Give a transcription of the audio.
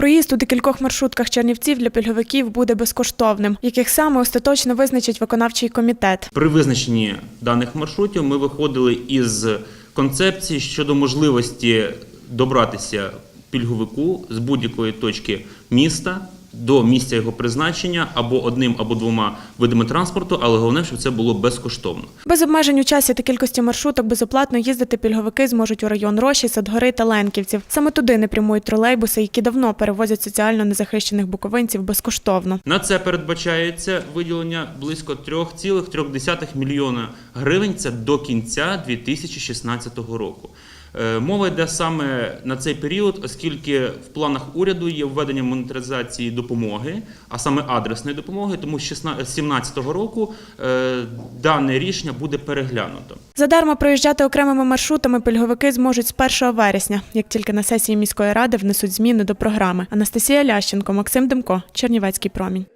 Проїзд у декількох маршрутках Чернівців для пільговиків буде безкоштовним, яких саме остаточно визначить виконавчий комітет. При визначенні даних маршрутів ми виходили із концепції щодо можливості добратися пільговику з будь-якої точки міста до місця його призначення або одним або двома видами транспорту, але головне, щоб це було безкоштовно. Без обмежень у часі та кількості маршруток безоплатно їздити пільговики зможуть у район Роші, Садгори та Ленківців. Саме туди не прямують тролейбуси, які давно перевозять соціально незахищених буковинців безкоштовно. На це передбачається виділення близько 3,3 мільйона гривень. Це до кінця 2016 року. Е, Мова йде саме на цей період, оскільки в планах уряду є введення монетаризації допомоги, а саме адресної допомоги, тому з 2017 року е, дане рішення буде переглянуто. Задарма проїжджати окремими маршрутами пільговики зможуть з 1 вересня, як тільки на сесії міської ради внесуть зміни до програми. Анастасія Лященко, Максим Демко, Чернівецький промінь.